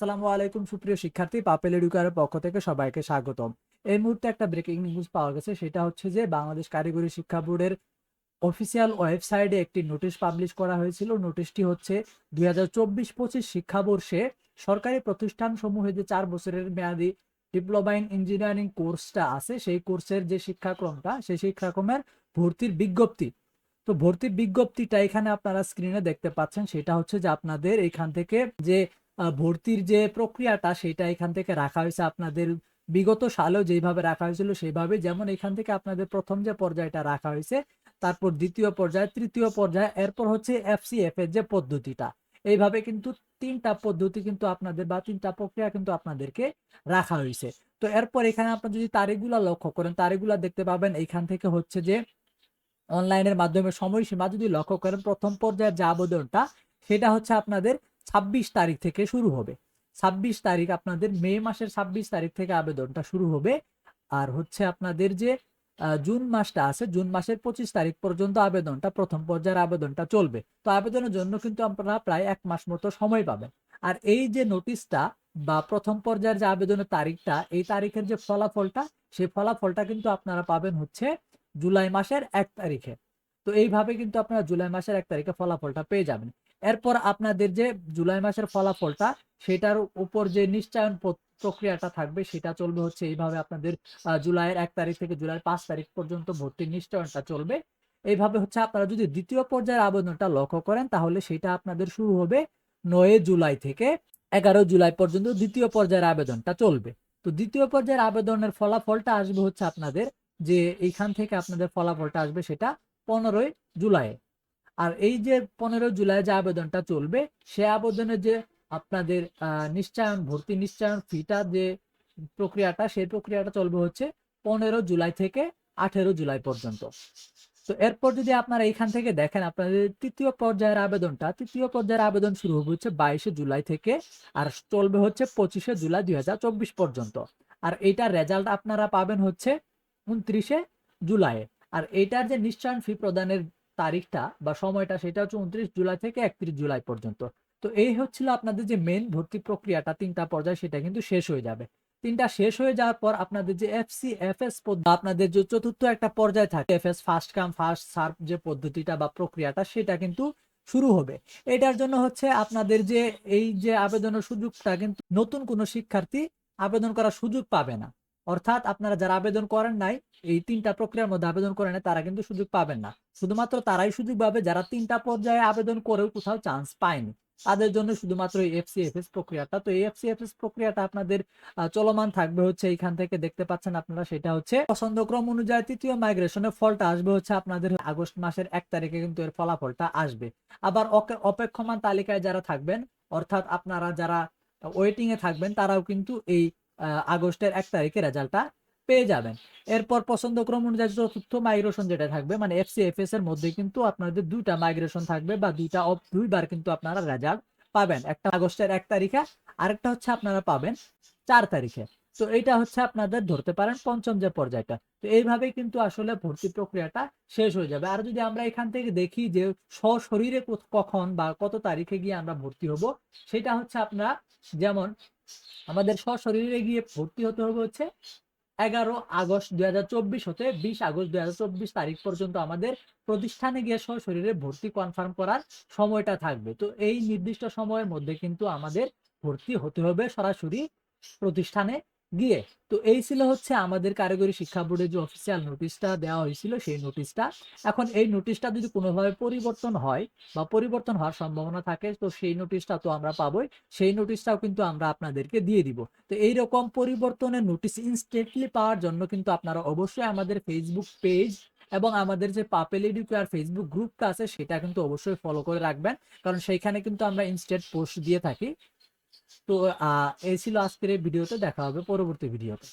আসসালামু আলাইকুম, সুপ্রিয় শিক্ষার্থী। পাপেল এডুকারের পক্ষ থেকে সবাইকে স্বাগতম। এই মুহূর্তে একটা ব্রেকিং নিউজ পাওয়া গেছে, সেটা হচ্ছে যে বাংলাদেশ কারিগরি শিক্ষা বোর্ডের অফিসিয়াল ওয়েবসাইটে একটি নোটিশ পাবলিশ করা হয়েছিল। নোটিশটি হচ্ছে, দুই হাজার চব্বিশ পঁচিশ শিক্ষাবর্ষে সরকারি প্রতিষ্ঠান সমূহে যে চার বছরের মেয়াদি ডিপ্লোমা ইন ইঞ্জিনিয়ারিং কোর্সটা আছে, সেই কোর্সের যে শিক্ষাক্রমটা, সেই শিক্ষাক্রমের ভর্তির বিজ্ঞপ্তি। তো ভর্তির বিজ্ঞপ্তিটা এখানে আপনারা স্ক্রিনে দেখতে পাচ্ছেন। সেটা হচ্ছে যে আপনাদের এখান থেকে যে ভর্তির যে প্রক্রিয়াটা সেটা এখান থেকে রাখা হয়েছে আপনাদের, বিগত সালেও যেভাবে রাখা হয়েছিল সেইভাবে যেমন এখান থেকে আপনাদের প্রথম যে পর্যায়টা রাখা হয়েছে, তারপর দ্বিতীয় পর্যায়, তৃতীয় পর্যায়, এরপর হচ্ছে এফসিএফ এর যে পদ্ধতিটা। এইভাবে কিন্তু তিনটা পদ্ধতি কিন্তু আপনাদের বা তিনটা প্রক্রিয়া কিন্তু আপনাদেরকে রাখা হয়েছে। তো এরপর এখানে আপনার যদি তারিখগুলা লক্ষ্য করেন, তারিখগুলা দেখতে পাবেন এখান থেকে হচ্ছে যে অনলাইনের মাধ্যমে সময়সীমা যদি লক্ষ্য করেন, প্রথম পর্যায়ের যে আবেদনটা, সেটা হচ্ছে আপনাদের ছাব্বিশ তারিখ থেকে শুরু হবে। ছাব্বিশ তারিখ আপনাদের মে মাসের ছাব্বিশ তারিখ থেকে আবেদনটা শুরু হবে। আর হচ্ছে আপনাদের যে জুন মাসটা আছে, জুন মাসের পঁচিশ তারিখ পর্যন্ত আবেদনটা, প্রথম পর্যায়ের আবেদনটা চলবে। তো আবেদনের জন্য কিন্তু আপনারা প্রায় এক মাস মতো সময় পাবেন। আর এই যে নোটিশটা বা প্রথম পর্যায়ের যে আবেদনের তারিখটা, এই তারিখের যে ফলাফলটা সেই ফলাফলটা কিন্তু আপনারা পাবেন হচ্ছে জুলাই মাসের এক তারিখে। তো এইভাবে কিন্তু আপনারা জুলাই মাসের এক তারিখে ফলাফলটা পেয়ে যাবেন। এরপর আপনাদের যে জুলাই মাসের ফলাফলটা, সেটার উপর যে নিশ্চয়ন প্রক্রিয়াটা থাকবে, সেটা চলবে হচ্ছে এইভাবে আপনাদের জুলাইয়ের এক তারিখ থেকে জুলাই পাঁচ তারিখ পর্যন্ত ভর্তির নিশ্চয়নটা চলবে। এইভাবে হচ্ছে আপনারা যদি দ্বিতীয় পর্যায়ের আবেদনটা লক্ষ্য করেন, তাহলে সেটা আপনাদের শুরু হবে নয় জুলাই থেকে এগারো জুলাই পর্যন্ত দ্বিতীয় পর্যায়ের আবেদনটা চলবে। তো দ্বিতীয় পর্যায়ের আবেদনের ফলাফলটা আসবে হচ্ছে আপনাদের যে এইখান থেকে আপনাদের ফলাফলটা আসবে সেটা পনেরোই জুলাই। আর এই যে পনেরো জুলাই যে আবেদনটা চলবে, সে আবেদনে যে আপনাদের নিশ্চয়ন, ভর্তি নিশ্চয়ন ফিটা যে প্রক্রিয়াটা, সেই প্রক্রিয়াটা চলবে হচ্ছে পনেরো জুলাই থেকে আঠেরো জুলাই পর্যন্ত। তো এরপর যদি আপনারা এখান থেকে দেখেন, আপনাদের তৃতীয় পর্যায়ের আবেদনটা, তৃতীয় পর্যায়ের আবেদন শুরু হবে হচ্ছে বাইশে জুলাই থেকে আর চলবে হচ্ছে পঁচিশে জুলাই দুই হাজার চব্বিশ পর্যন্ত। আর এইটার রেজাল্ট আপনারা পাবেন হচ্ছে উনত্রিশে জুলাই। আর এটার যে নিশ্চয়ন ফি প্রদানের তারিখটা বা সময়টা সেটা হচ্ছে উনত্রিশ জুলাই থেকে একত্রিশ জুলাই পর্যন্ত। তো এই হচ্ছিল আপনাদের যে মেন ভর্তি প্রক্রিয়াটা, তিনটা পর্যায়ে সেটা কিন্তু শেষ হয়ে যাবে। তিনটা শেষ হয়ে যাওয়ার পর আপনাদের যে এফসি এফএস আপনাদের যে চতুর্থ একটা পর্যায়ে থাকে FS first come first serve যে পদ্ধতিটা বা প্রক্রিয়াটা, সেটা কিন্তু শুরু হবে। এটার জন্য হচ্ছে আপনাদের যে এই যে আবেদনের সুযোগটা কিন্তু নতুন কোনো শিক্ষার্থী আবেদন করার সুযোগ পাবে না। অর্থাৎ আপনারা যারা আবেদন করেন নাই, এই তিনটা প্রক্রিয়ার মধ্যে আবেদন করেন নাই, তারা কিন্তু সুযোগ পাবেন না। শুধুমাত্র তারাই সুযোগ পাবে যারা তিনটা পর্যায়ে আবেদন করেও কোথাও চান্স পায়নি। তাদের জন্য শুধুমাত্র এই এফসিএফএস প্রক্রিয়াটা। তো এই এফসিএফএস প্রক্রিয়াটা আপনাদের চলমান থাকবে হচ্ছে এইখান থেকে দেখতে পাচ্ছেন আপনারা, সেটা হচ্ছে পছন্দক্রম অনুযায়ী তৃতীয় মাইগ্রেশনের ফলটা আসবে হচ্ছে আপনাদের আগস্ট মাসের এক তারিখে কিন্তু এর ফলাফলটা আসবে। আবার অপেক্ষমান তালিকায় যারা থাকবেন, অর্থাৎ আপনারা যারা ওয়েটিং এ থাকবেন, তারাও কিন্তু এই আগস্টের এক তারিখে রেজাল্টটা পেয়ে যাবেন। এরপর পছন্দক্রম অনুযায়ী চতুর্থ মাইগ্রেশন যেটা থাকবে মানে এফসিএফএস এর মধ্যে কিন্তু আপনাদের দুইটা মাইগ্রেশন থাকবে বা দুইটা দুইবার কিন্তু আপনারা রেজাল্ট পাবেন। একটা আগস্টের এক তারিখে, আরেকটা হচ্ছে আপনারা পাবেন চার তারিখে। তো এটা হচ্ছে আপনাদের ধরতে পারেন পঞ্চম যে পর্যায়টা। তো এইভাবেই কিন্তু আসলে ভর্তি প্রক্রিয়াটা শেষ হয়ে যাবে। আর যদি আমরা এখান থেকে দেখি যে সশরীরে কখন বা কত তারিখে গিয়ে আমরা ভর্তি হব, সেটা হচ্ছে আপনারা যেমন আমাদের সশরীরে গিয়ে ভর্তি হতে হবে হচ্ছে এগারো আগস্ট দুই হাজার চব্বিশ হতে বিশ আগস্ট দুই হাজার চব্বিশ তারিখ পর্যন্ত আমাদের প্রতিষ্ঠানে গিয়ে সশরীরে ভর্তি কনফার্ম করার সময়টা থাকবে। তো এই নির্দিষ্ট সময়ের মধ্যে কিন্তু আমাদের ভর্তি হতে হবে সরাসরি প্রতিষ্ঠানে। গিয়ে। তো এই ছিল হচ্ছে আমাদের কারিগরি শিক্ষা বোর্ডের যে অফিসিয়াল নোটিশটা দেওয়া হয়েছিল, সেই নোটিশটা এখন এই নোটিশটা যদি কোনোভাবে পরিবর্তন হয় বা পরিবর্তন হওয়ার সম্ভাবনা থাকে, তো সেই নোটিশটা তো আমরা পাবোই। সেই নোটিশটাও কিন্তু আমরা আপনাদেরকে দিয়ে দিব। তো এইরকম পরিবর্তনের নোটিশ ইনস্ট্যান্টলি পাওয়ার জন্য কিন্তু আপনারা অবশ্যই আমাদের ফেসবুক পেজ এবং আমাদের যে পাপেল এডুকেয়ার ফেসবুক গ্রুপটা আছে, সেটা কিন্তু অবশ্যই ফলো করে রাখবেন। কারণ সেইখানে কিন্তু আমরা ইনস্ট্যান্ট পোস্ট দিয়ে থাকি। তো এই ছিল আজকের এই ভিডিওতে দেখা হবে পরবর্তী ভিডিওতে।